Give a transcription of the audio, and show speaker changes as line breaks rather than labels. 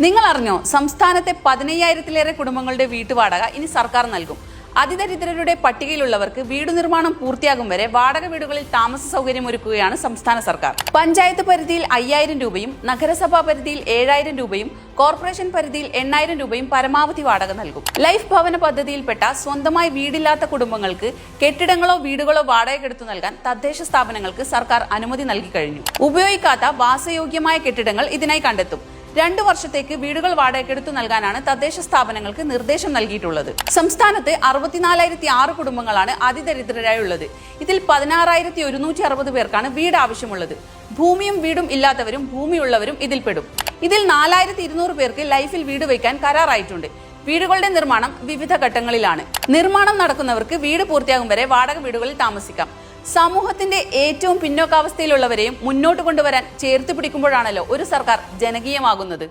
നിങ്ങൾ അറിഞ്ഞോ സംസ്ഥാനത്തെ പതിനയ്യായിരത്തിലേറെ കുടുംബങ്ങളുടെ വീട്ടുവാടക ഇനി സർക്കാർ നൽകും. അതിദരിദ്രരുടെ പട്ടികയിലുള്ളവർക്ക് വീട് നിർമ്മാണം പൂർത്തിയാകും വരെ വാടക വീടുകളിൽ താമസ സൗകര്യം ഒരുക്കുകയാണ് സംസ്ഥാന സർക്കാർ. പഞ്ചായത്ത് പരിധിയിൽ അയ്യായിരം രൂപയും നഗരസഭാ പരിധിയിൽ ഏഴായിരം രൂപയും കോർപ്പറേഷൻ പരിധിയിൽ എണ്ണായിരം രൂപയും പരമാവധി വാടക നൽകും. ലൈഫ് ഭവന പദ്ധതിയിൽപ്പെട്ട സ്വന്തമായി വീടില്ലാത്ത കുടുംബങ്ങൾക്ക് കെട്ടിടങ്ങളോ വീടുകളോ വാടകയ്ക്കെടുത്തു നൽകാൻ തദ്ദേശ സ്ഥാപനങ്ങൾക്ക് സർക്കാർ അനുമതി നൽകി കഴിഞ്ഞു. ഉപയോഗിക്കാത്ത വാസയോഗ്യമായ കെട്ടിടങ്ങൾ ഇതിനായി കണ്ടെത്തും. രണ്ടു വർഷത്തേക്ക് വീടുകൾ വാടകയ്ക്കെടുത്തു നൽകാനാണ് തദ്ദേശ സ്ഥാപനങ്ങൾക്ക് നിർദ്ദേശം നൽകിയിട്ടുള്ളത്. സംസ്ഥാനത്ത് അറുപത്തിനാലായിരത്തി ആറ് കുടുംബങ്ങളാണ് അതിദരിദ്രരായുള്ളത്. ഇതിൽ പതിനാറായിരത്തി ഒരുന്നൂറ്റി അറുപത് പേർക്കാണ് വീട് ആവശ്യമുള്ളത്. ഭൂമിയും വീടും ഇല്ലാത്തവരും ഭൂമിയുള്ളവരും ഇതിൽപ്പെടും. ഇതിൽ നാലായിരത്തി ഇരുന്നൂറ് പേർക്ക് ലൈഫിൽ വീട് വയ്ക്കാൻ കരാറായിട്ടുണ്ട്. വീടുകളുടെ നിർമ്മാണം വിവിധ ഘട്ടങ്ങളിലാണ്. നിർമ്മാണം നടക്കുന്നവർക്ക് വീട് പൂർത്തിയാകും വരെ വാടക വീടുകളിൽ താമസിക്കാം. സമൂഹത്തിന്റെ ഏറ്റവും പിന്നോക്കാവസ്ഥയിലുള്ളവരെയും മുന്നോട്ട് കൊണ്ടുവരാൻ ചേർത്ത് പിടിക്കുമ്പോഴാണല്ലോ ഒരു സർക്കാർ ജനകീയമാകുന്നത്.